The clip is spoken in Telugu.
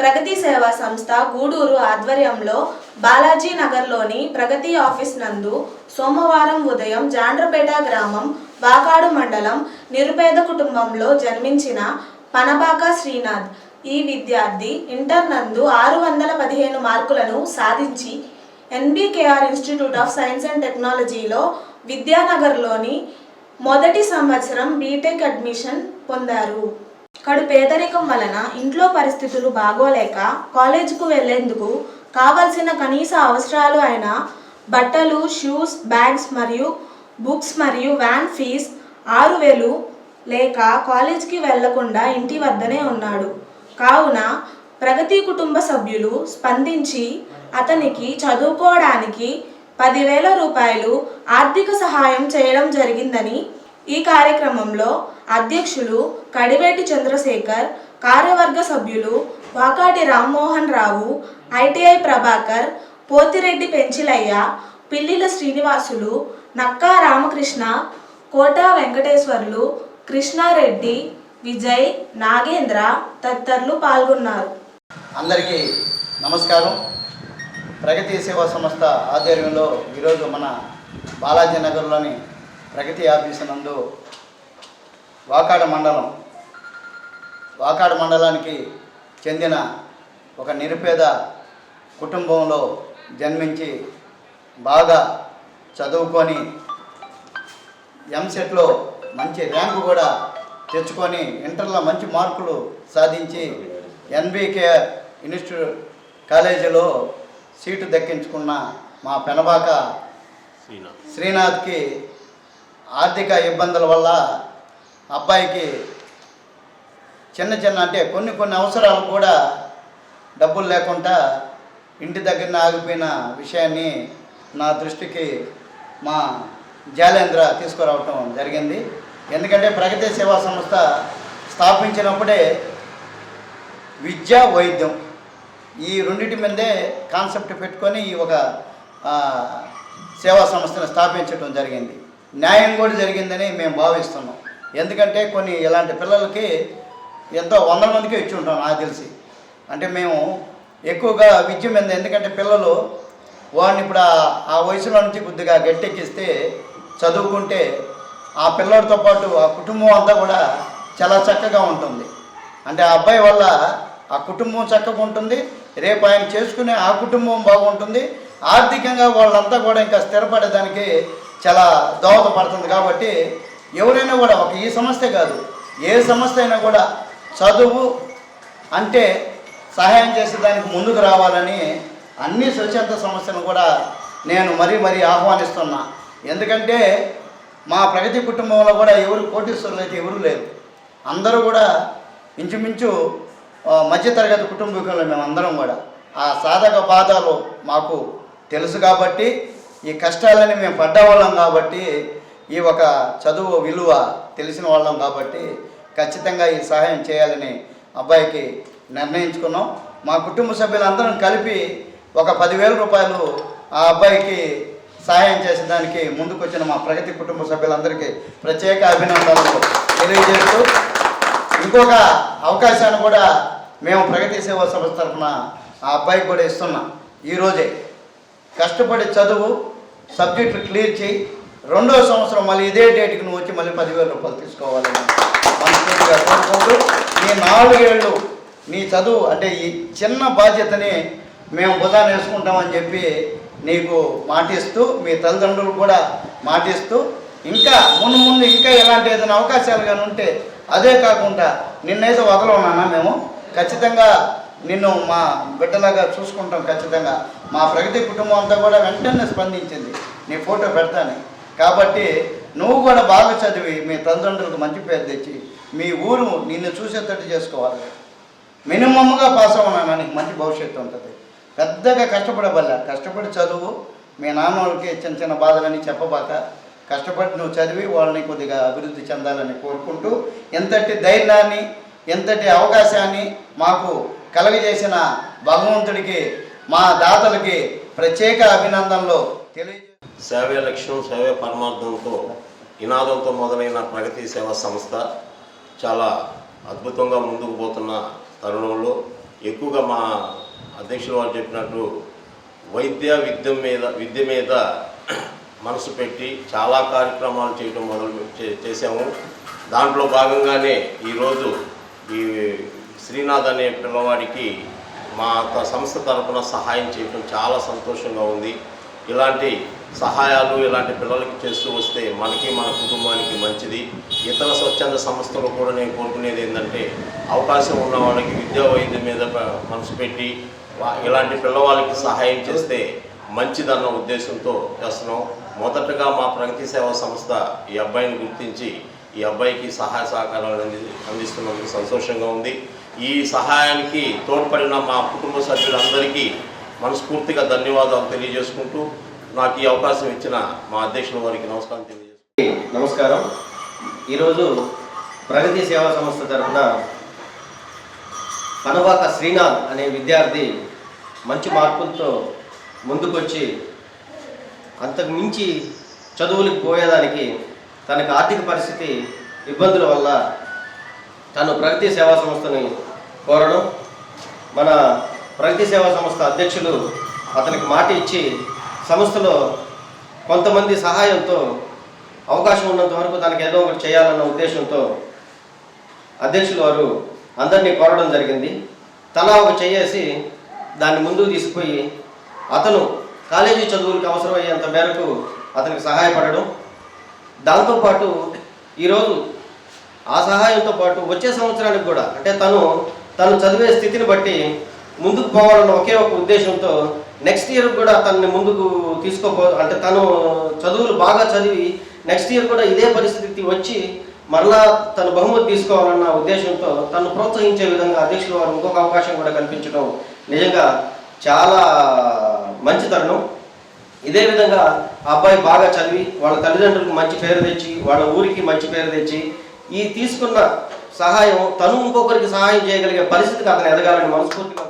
ప్రగతి సేవా సంస్థ గూడూరు ఆధ్వర్యంలో బాలాజీ నగర్లోని ప్రగతి ఆఫీస్ నందు సోమవారం ఉదయం జాండ్రపేట గ్రామం వాకాడు మండలం నిరుపేద కుటుంబంలో జన్మించిన పనబాక శ్రీనాథ్. ఈ విద్యార్థి ఇంటర్ నందు ఆరు వందల పదిహేను మార్కులను సాధించి NBKR institute of science and టెక్నాలజీలో విద్యానగర్లోని మొదటి సంవత్సరం బీటెక్ అడ్మిషన్ పొందారు. కడు పేదరికం వలన ఇంట్లో పరిస్థితులు బాగోలేక కాలేజీకు వెళ్ళేందుకు కావలసిన కనీస అవసరాలు అయిన బట్టలు షూస్ బ్యాగ్స్ మరియు బుక్స్ మరియు వ్యాన్ ఫీజ్ ఆరు వేలు లేక కాలేజీకి వెళ్ళకుండా ఇంటి వద్దనే ఉన్నాడు. కావున ప్రగతి కుటుంబ సభ్యులు స్పందించి అతనికి చదువుకోవడానికి పదివేల రూపాయలు ఆర్థిక సహాయం చేయడం జరిగిందని ఈ కార్యక్రమంలో అధ్యక్షులు కడివేటి చంద్రశేఖర్ కార్యవర్గ సభ్యులు వాకాటి రామ్మోహన్ రావు ఐటీఐ ప్రభాకర్ పోతిరెడ్డి పెంచిలయ్య పిల్లిల శ్రీనివాసులు నక్కా రామకృష్ణ కోటా వెంకటేశ్వర్లు కృష్ణారెడ్డి విజయ్ నాగేంద్ర తదితరులు పాల్గొన్నారు. అందరికీ నమస్కారం. ప్రగతి సేవా సంస్థ ఆధ్వర్యంలో ఈరోజు మన బాలాజీ నగర్లోని ప్రగతి ఆఫీసు నందు వాకాడ మండలం వాకాడ మండలానికి చెందిన ఒక నిరుపేద కుటుంబంలో జన్మించి బాగా చదువుకొని ఎంసెట్లో మంచి ర్యాంకు కూడా తెచ్చుకొని ఇంటర్లో మంచి మార్కులు సాధించి ఎన్బికే ఇన్స్టిట్యూట్ కాలేజీలో సీటు దక్కించుకున్న మా పెనబాక శ్రీనాథ్కి ఆర్థిక ఇబ్బందుల వల్ల అబ్బాయికి చిన్న చిన్న అంటే కొన్ని కొన్ని అవసరాలు కూడా డబ్బులు లేకుండా ఇంటి దగ్గర ఆగిపోయిన విషయాన్ని నా దృష్టికి మా జాలేంద్ర తీసుకురావటం జరిగింది. ఎందుకంటే ప్రగతి సేవా సంస్థ స్థాపించినప్పుడే విద్య వైద్యం ఈ రెండింటి మీదే కాన్సెప్ట్ పెట్టుకొని ఈ ఒక సేవా సంస్థను స్థాపించడం జరిగింది. న్యాయం కూడా జరిగిందని మేము భావిస్తున్నాం. ఎందుకంటే కొన్ని ఇలాంటి పిల్లలకి ఎంతో వందల మందికి ఇచ్చి ఉంటాం నాకు తెలిసి. అంటే మేము ఎక్కువగా విద్య మీద ఎందుకంటే పిల్లలు వాడిని ఇప్పుడు ఆ- వయసులో నుంచి కొద్దిగా గట్టెక్కిస్తే చదువుకుంటే ఆ పిల్లడితో పాటు ఆ కుటుంబం అంతా కూడా చాలా చక్కగా ఉంటుంది. అంటే ఆ అబ్బాయి వల్ల ఆ కుటుంబం చక్కగా ఉంటుంది. రేపు ఆయన చేసుకునే ఆ కుటుంబం బాగుంటుంది. ఆర్థికంగా వాళ్ళంతా కూడా ఇంకా స్థిరపడేదానికి చాలా దోహదపడుతుంది కాబట్టి ఎవరైనా కూడా ఒక ఈ సంస్థే కాదు ఏ సంస్థ అయినా కూడా చదువు అంటే సహాయం చేసే దానికి ముందుకు రావాలని అన్ని స్వచ్ఛంద సంస్థలను కూడా నేను మరీ మరీ ఆహ్వానిస్తున్నా. ఎందుకంటే మా ప్రగతి కుటుంబంలో కూడా ఎవరు కోటీశ్వరులు అయితే ఎవరు లేరు. అందరూ కూడా ఇంచుమించు మధ్యతరగతి కుటుంబీకులు మేము అందరం కూడా. ఆ సాధక బాధలు మాకు తెలుసు కాబట్టి ఈ కష్టాలని మేము పడ్డవాళ్ళం కాబట్టి ఈ ఒక చదువు విలువ తెలిసిన వాళ్ళం కాబట్టి ఖచ్చితంగా ఈ సహాయం చేయాలని అబ్బాయికి నిర్ణయించుకున్నాం. మా కుటుంబ సభ్యులందరం కలిపి ఒక పదివేల రూపాయలు ఆ అబ్బాయికి సహాయం చేసేదానికి ముందుకొచ్చిన మా ప్రగతి కుటుంబ సభ్యులందరికీ ప్రత్యేక అభినందనలు తెలియజేస్తూ ఇంకొక అవకాశాన్ని కూడా మేము ప్రగతి సేవా సంస్థ తరఫున ఆ అబ్బాయికి కూడా ఇస్తున్నాం. ఈరోజే కష్టపడి చదువు సబ్జెక్టులు క్లియర్ చేయి. రెండో సంవత్సరం మళ్ళీ ఇదే డేట్కి నువ్వు వచ్చి మళ్ళీ పదివేల రూపాయలు తీసుకోవాలని మనస్ఫూర్తిగా కోరుకుంటూ నీ నాలుగేళ్ళు నీ చదువు అంటే ఈ చిన్న బాధ్యతని మేము బుధాన నేర్చుకుంటామని చెప్పి నీకు మాటిస్తూ మీ తల్లిదండ్రులు కూడా మాటిస్తూ ఇంకా ముందు ముందు ఇంకా ఎలాంటి ఏదైనా అవకాశాలు కానీ ఉంటే అదే కాకుండా నిన్నైతే వదలవునా మేము? ఖచ్చితంగా నిన్ను మా బిడ్డలాగా చూసుకుంటాం ఖచ్చితంగా. మా ప్రగతి కుటుంబం అంతా కూడా వెంటనే స్పందించింది. నీ ఫోటో పెడతాను. కాబట్టి నువ్వు కూడా బాగా చదివి మీ తల్లిదండ్రులకు మంచి పేరు తెచ్చి మీ ఊరు నిన్ను చూసేటట్టు చేసుకోవాలి. మినిమమ్గా పాస్ అవ్వనా నీకు మంచి భవిష్యత్తు ఉంటుంది. పెద్దగా కష్టపడబల్ల కష్టపడి చదువు మీ నాన్న వాళ్ళకి చిన్న చిన్న బాధలని చెప్పబాక కష్టపడి నువ్వు చదివి వాళ్ళని కొద్దిగా అభివృద్ధి చెందాలని కోరుకుంటూ ఎంతటి ధైర్యాన్ని ఎంతటి అవకాశాన్ని మాకు కలుగజేసిన భగవంతుడికి మా దాతలకి ప్రత్యేక అభినందనలు తెలియ సేవే లక్ష్యం సేవే పరమార్థంతో ఇనాదంతో మొదలైన ప్రగతి సేవా సంస్థ చాలా అద్భుతంగా ముందుకు పోతున్న తరుణంలో ఎక్కువగా మా అధ్యక్షులు వారు చెప్పినట్టు వైద్య విద్య మీద విద్య మీద మనసు పెట్టి చాలా కార్యక్రమాలు చేయడం మొదలు చే- చేశాము. దాంట్లో భాగంగానే ఈరోజు ఈ శ్రీనాథ్ అనే పిల్లవాడికి మా సంస్థ తరపున సహాయం చేయడం చాలా సంతోషంగా ఉంది. ఇలాంటి సహాయాలు ఇలాంటి పిల్లలకి చేస్తూ వస్తే మనకి మన కుటుంబానికి మంచిది. ఇతర స్వచ్ఛంద సంస్థలు కూడా నేను కోరుకునేది ఏంటంటే అవకాశం ఉన్న వాళ్ళకి విద్యా వైద్యం మీద మనసు పెట్టి ఇలాంటి పిల్లవాళ్ళకి సహాయం చేస్తే మంచిదన్న ఉద్దేశంతో చేస్తున్నాం. మొదటగా మా ప్రగతి సేవా సంస్థ ఈ అబ్బాయిని గుర్తించి ఈ అబ్బాయికి సహాయ సహకారాలు అంది అందిస్తున్నందుకు సంతోషంగా ఉంది. ఈ సహాయానికి తోడ్పడిన మా కుటుంబ సభ్యులందరికీ మనస్ఫూర్తిగా ధన్యవాదాలు తెలియజేసుకుంటూ నాకు ఈ అవకాశం ఇచ్చిన మా అధ్యక్షుల వారికి నమస్కారం తెలియజేస్తాను నమస్కారం. ఈరోజు ప్రగతి సేవా సంస్థ తరఫున పనవాక శ్రీనాథ్ అనే విద్యార్థి మంచి మార్కులతో ముందుకొచ్చి అంతకు మించి చదువులకు పోయేదానికి తనకు ఆర్థిక పరిస్థితి ఇబ్బందుల వల్ల తను ప్రగతి సేవా సంస్థని కోరడం మన ప్రగతి సేవా సంస్థ అధ్యక్షులు అతనికి మాట ఇచ్చి సంస్థలో కొంతమంది సహాయంతో అవకాశం ఉన్నంత వరకు తనకు ఏదో ఒకటి చేయాలన్న ఉద్దేశంతో అధ్యక్షులు వారు అందరినీ కోరడం జరిగింది. తలా ఒక చేసి దాన్ని ముందుకు తీసుకుపోయి అతను కాలేజీ చదువులకు అవసరమయ్యేంత మేరకు అతనికి సహాయపడడం. దాంతోపాటు ఈరోజు ఆ సహాయంతో పాటు వచ్చే సంవత్సరానికి కూడా అంటే తను తను చదివే స్థితిని బట్టి ముందుకు పోవాలన్న ఒకే ఒక ఉద్దేశంతో నెక్స్ట్ ఇయర్ కూడా తనని ముందుకు తీసుకోపో అంటే తను చదువులు బాగా చదివి నెక్స్ట్ ఇయర్ కూడా ఇదే పరిస్థితికి వచ్చి మరలా తను బహుమతి తీసుకోవాలన్న ఉద్దేశంతో తను ప్రోత్సహించే విధంగా అధ్యక్షుల వారు ఇంకొక అవకాశం కూడా కల్పించడం నిజంగా చాలా మంచి తరుణం. ఇదే విధంగా అబ్బాయి బాగా చదివి వాళ్ళ తల్లిదండ్రులకు మంచి పేరు తెచ్చి వాళ్ళ ఊరికి మంచి పేరు తెచ్చి ఈ తీసుకున్న సహాయం తను ఇంకొకరికి సహాయం చేయగలిగే పరిస్థితికి అతను ఎదగాలని మనస్ఫూర్తిగా